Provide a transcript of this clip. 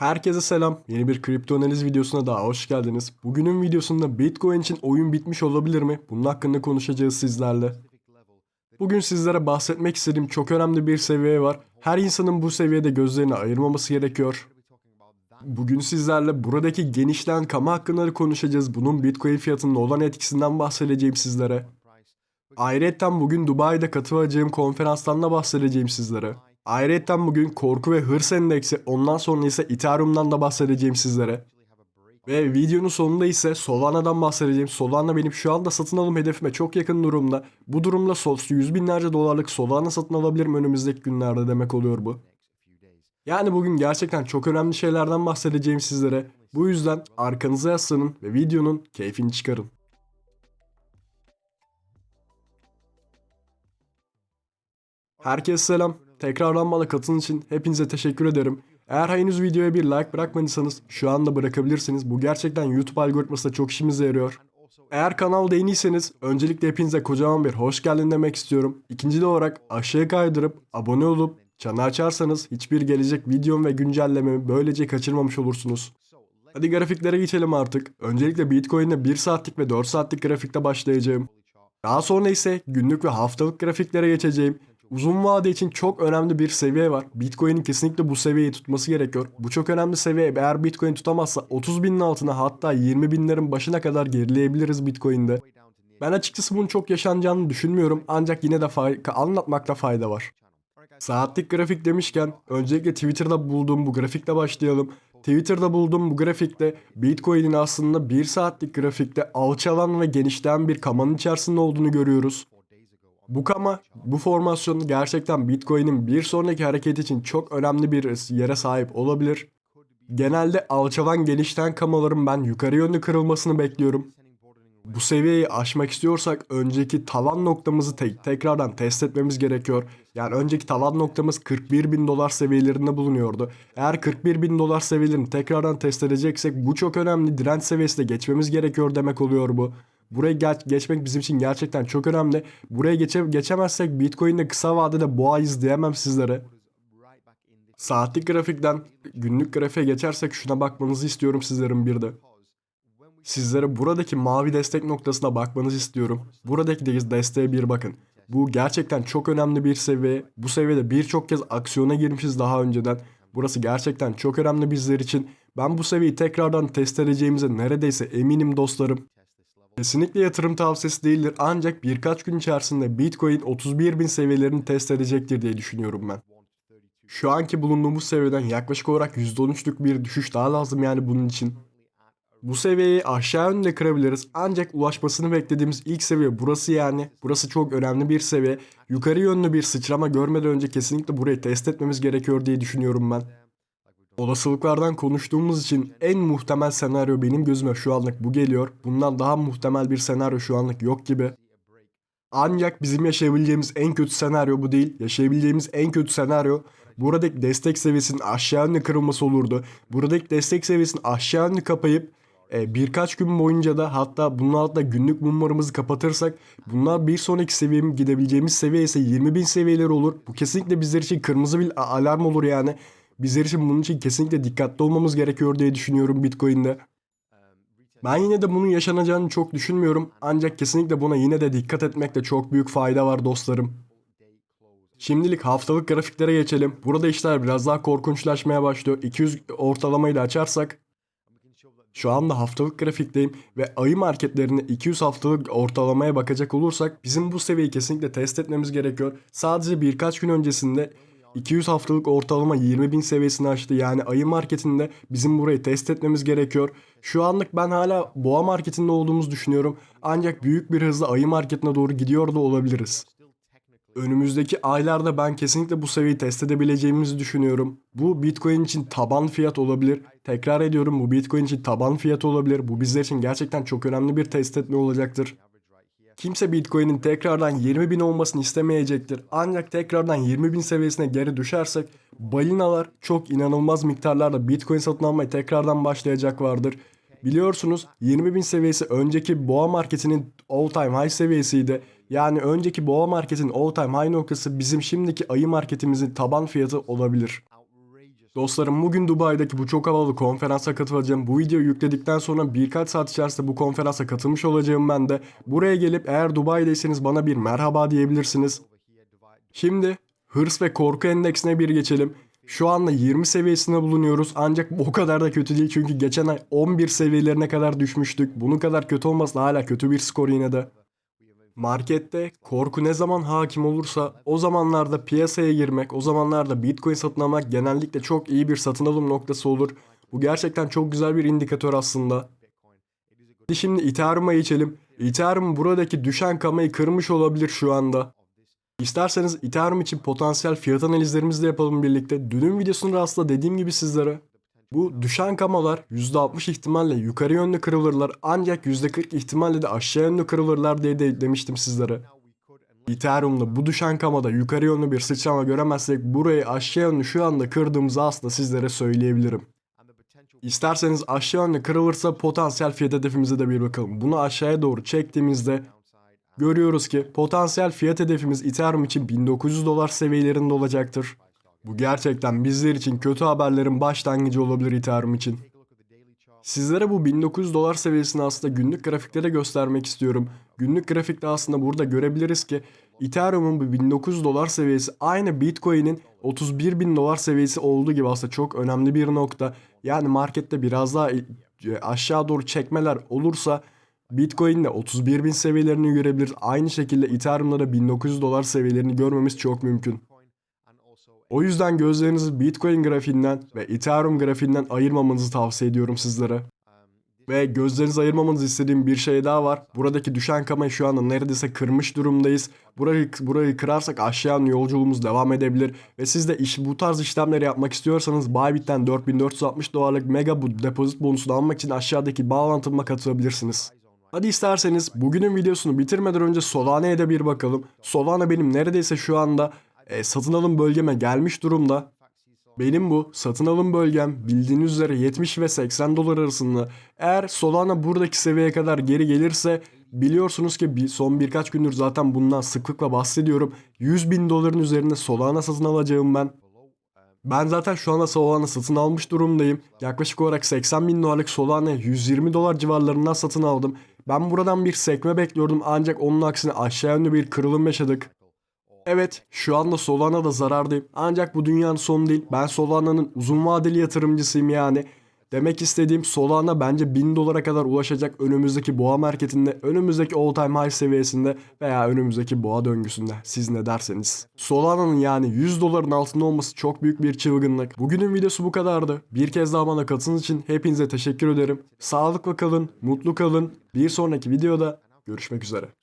Herkese selam. Yeni bir kripto analiz videosuna daha hoş geldiniz. Bugünün videosunda Bitcoin için oyun bitmiş olabilir mi? Bunun hakkında konuşacağız sizlerle. Bugün sizlere bahsetmek istediğim çok önemli bir seviye var. Her insanın bu seviyede gözlerini ayırmaması gerekiyor. Bugün sizlerle buradaki genişleyen kamu hakkında konuşacağız. Bunun Bitcoin fiyatının olan etkisinden bahsedeceğim sizlere. Ayrıca bugün Dubai'de katılacağım konferanstan da bahsedeceğim sizlere. Ayrıca bugün korku ve hırs endeksi ondan sonra ise Ethereum'dan da bahsedeceğim sizlere. Ve videonun sonunda ise Solana'dan bahsedeceğim. Solana benim şu anda satın alım hedefime çok yakın durumda. Bu durumda sol- yüz binlerce dolarlık Solana satın alabilirim önümüzdeki günlerde demek oluyor bu. Yani bugün gerçekten çok önemli şeylerden bahsedeceğim sizlere. Bu yüzden arkanıza yaslanın ve videonun keyfini çıkarın. Herkese selam. Tekrardan bana için hepinize teşekkür ederim. Eğer henüz videoya bir like bırakmadıysanız şu anda bırakabilirsiniz. Bu gerçekten YouTube algoritmasında çok işimize yarıyor. Eğer kanalda yeniyseniz öncelikle hepinize kocaman bir hoş geldin demek istiyorum. İkinci de olarak aşağıya kaydırıp abone olup çanı açarsanız hiçbir gelecek videom ve güncellememi böylece kaçırmamış olursunuz. Hadi grafiklere geçelim artık. Öncelikle Bitcoin'de 1 saatlik ve 4 saatlik grafikte başlayacağım. Daha sonra ise günlük ve haftalık grafiklere geçeceğim. Uzun vade için çok önemli bir seviye var. Bitcoin'in kesinlikle bu seviyeyi tutması gerekiyor. Bu çok önemli seviye. Eğer Bitcoin tutamazsa 30 binin altına hatta 20 binlerin başına kadar gerileyebiliriz Bitcoin'de. Ben açıkçası bunun çok yaşanacağını düşünmüyorum. Ancak yine de fay- anlatmakta fayda var. Saatlik grafik demişken öncelikle Twitter'da bulduğum bu grafikle başlayalım. Twitter'da bulduğum bu grafikte Bitcoin'in aslında 1 saatlik grafikte alçalan ve genişleyen bir kamanın içerisinde olduğunu görüyoruz. Bu kama, bu formasyon gerçekten Bitcoin'in bir sonraki hareket için çok önemli bir yere sahip olabilir. Genelde alçalan genişten kamaların ben yukarı yönlü kırılmasını bekliyorum. Bu seviyeyi aşmak istiyorsak önceki tavan noktamızı te- tekrardan test etmemiz gerekiyor. Yani önceki tavan noktamız 41 bin dolar seviyelerinde bulunuyordu. Eğer 41 bin dolar seviyelerini tekrardan test edeceksek bu çok önemli direnç seviyesine geçmemiz gerekiyor demek oluyor bu. Buraya geç- geçmek bizim için gerçekten çok önemli. Buraya geçe geçemezsek Bitcoin'de kısa vadede boğayız diyemem sizlere. Saatlik grafikten günlük grafiğe geçersek şuna bakmanızı istiyorum sizlerin bir de. Sizlere buradaki mavi destek noktasına bakmanızı istiyorum. Buradaki de- desteğe bir bakın. Bu gerçekten çok önemli bir seviye. Bu seviyede birçok kez aksiyona girmişiz daha önceden. Burası gerçekten çok önemli bizler için. Ben bu seviyeyi tekrardan test edeceğimize neredeyse eminim dostlarım. Kesinlikle yatırım tavsiyesi değildir ancak birkaç gün içerisinde Bitcoin 31 bin seviyelerini test edecektir diye düşünüyorum ben. Şu anki bulunduğumuz seviyeden yaklaşık olarak %13'lük bir düşüş daha lazım yani bunun için. Bu seviyeyi aşağı yönde kırabiliriz ancak ulaşmasını beklediğimiz ilk seviye burası yani. Burası çok önemli bir seviye. Yukarı yönlü bir sıçrama görmeden önce kesinlikle burayı test etmemiz gerekiyor diye düşünüyorum ben. Olasılıklardan konuştuğumuz için en muhtemel senaryo benim gözüme şu anlık bu geliyor. Bundan daha muhtemel bir senaryo şu anlık yok gibi. Ancak bizim yaşayabileceğimiz en kötü senaryo bu değil. Yaşayabileceğimiz en kötü senaryo buradaki destek seviyesinin aşağı yönlü kırılması olurdu. Buradaki destek seviyesini aşağı yönlü kapayıp e, birkaç gün boyunca da hatta bunun altında günlük mumlarımızı kapatırsak bunlar bir sonraki seviyem gidebileceğimiz seviye ise 20 bin seviyeleri olur. Bu kesinlikle bizler için kırmızı bir alarm olur yani. Bizler için bunun için kesinlikle dikkatli olmamız gerekiyor diye düşünüyorum Bitcoin'de. Ben yine de bunun yaşanacağını çok düşünmüyorum. Ancak kesinlikle buna yine de dikkat etmekte çok büyük fayda var dostlarım. Şimdilik haftalık grafiklere geçelim. Burada işler biraz daha korkunçlaşmaya başlıyor. 200 ortalamayı da açarsak şu anda haftalık grafikteyim ve ayı marketlerine 200 haftalık ortalamaya bakacak olursak bizim bu seviyeyi kesinlikle test etmemiz gerekiyor. Sadece birkaç gün öncesinde 200 haftalık ortalama 20 bin seviyesini aştı. Yani ayı marketinde bizim burayı test etmemiz gerekiyor. Şu anlık ben hala boğa marketinde olduğumuzu düşünüyorum. Ancak büyük bir hızla ayı marketine doğru gidiyor da olabiliriz. Önümüzdeki aylarda ben kesinlikle bu seviyeyi test edebileceğimizi düşünüyorum. Bu Bitcoin için taban fiyat olabilir. Tekrar ediyorum bu Bitcoin için taban fiyat olabilir. Bu bizler için gerçekten çok önemli bir test etme olacaktır. Kimse Bitcoin'in tekrardan 20 bin olmasını istemeyecektir. Ancak tekrardan 20 bin seviyesine geri düşersek balinalar çok inanılmaz miktarlarda Bitcoin satın almaya tekrardan başlayacak vardır. Biliyorsunuz 20 bin seviyesi önceki boğa marketinin all time high seviyesiydi. Yani önceki boğa marketin all time high noktası bizim şimdiki ayı marketimizin taban fiyatı olabilir. Dostlarım bugün Dubai'deki bu çok havalı konferansa katılacağım. Bu videoyu yükledikten sonra birkaç saat içerisinde bu konferansa katılmış olacağım ben de. Buraya gelip eğer Dubai'deyseniz bana bir merhaba diyebilirsiniz. Şimdi hırs ve korku endeksine bir geçelim. Şu anda 20 seviyesinde bulunuyoruz ancak o kadar da kötü değil çünkü geçen ay 11 seviyelerine kadar düşmüştük. Bunun kadar kötü olması hala kötü bir skor yine de. Markette korku ne zaman hakim olursa o zamanlarda piyasaya girmek, o zamanlarda Bitcoin satın almak genellikle çok iyi bir satın alım noktası olur. Bu gerçekten çok güzel bir indikatör aslında. Şimdi Ethereum'a geçelim. Ethereum buradaki düşen kamayı kırmış olabilir şu anda. İsterseniz Ethereum için potansiyel fiyat analizlerimizi de yapalım birlikte. Dünün videosunda aslında dediğim gibi sizlere bu düşen kamalar %60 ihtimalle yukarı yönlü kırılırlar ancak %40 ihtimalle de aşağı yönlü kırılırlar diye de demiştim sizlere. Ethereum'da bu düşen kamada yukarı yönlü bir sıçrama göremezsek burayı aşağı yönlü şu anda kırdığımızı aslında sizlere söyleyebilirim. İsterseniz aşağı yönlü kırılırsa potansiyel fiyat hedefimize de bir bakalım. Bunu aşağıya doğru çektiğimizde görüyoruz ki potansiyel fiyat hedefimiz Ethereum için 1900 dolar seviyelerinde olacaktır. Bu gerçekten bizler için kötü haberlerin başlangıcı olabilir Ethereum için. Sizlere bu 1900 dolar seviyesini aslında günlük grafikte de göstermek istiyorum. Günlük grafikte aslında burada görebiliriz ki Ethereum'un bu 1900 dolar seviyesi aynı Bitcoin'in 31 bin dolar seviyesi olduğu gibi aslında çok önemli bir nokta. Yani markette biraz daha aşağı doğru çekmeler olursa Bitcoin'de 31 bin seviyelerini görebiliriz. Aynı şekilde Ethereum'da da 1900 dolar seviyelerini görmemiz çok mümkün. O yüzden gözlerinizi Bitcoin grafiğinden ve Ethereum grafiğinden ayırmamanızı tavsiye ediyorum sizlere. Ve gözlerinizi ayırmamanızı istediğim bir şey daha var. Buradaki düşen kamayı şu anda neredeyse kırmış durumdayız. Burayı, burayı kırarsak aşağı yolculuğumuz devam edebilir. Ve siz de iş, bu tarz işlemleri yapmak istiyorsanız Bybit'ten 4460 dolarlık mega bu depozit bonusunu almak için aşağıdaki bağlantıma katılabilirsiniz. Hadi isterseniz bugünün videosunu bitirmeden önce Solana'ya da bir bakalım. Solana benim neredeyse şu anda e, satın alım bölgeme gelmiş durumda. Benim bu satın alım bölgem bildiğiniz üzere 70 ve 80 dolar arasında. Eğer Solana buradaki seviyeye kadar geri gelirse biliyorsunuz ki bir, son birkaç gündür zaten bundan sıklıkla bahsediyorum. 100 bin doların üzerinde Solana satın alacağım ben. Ben zaten şu anda Solana satın almış durumdayım. Yaklaşık olarak 80 bin dolarlık Solana 120 dolar civarlarından satın aldım. Ben buradan bir sekme bekliyordum ancak onun aksine aşağı yönlü bir kırılım yaşadık. Evet, şu anda Solana'da zarardayım. Ancak bu dünyanın sonu değil. Ben Solana'nın uzun vadeli yatırımcısıyım yani. Demek istediğim Solana bence 1000 dolara kadar ulaşacak önümüzdeki boğa marketinde, önümüzdeki all time high seviyesinde veya önümüzdeki boğa döngüsünde. Siz ne derseniz. Solana'nın yani 100 doların altında olması çok büyük bir çılgınlık. Bugünün videosu bu kadardı. Bir kez daha bana katıldığınız için hepinize teşekkür ederim. Sağlıklı kalın, mutlu kalın. Bir sonraki videoda görüşmek üzere.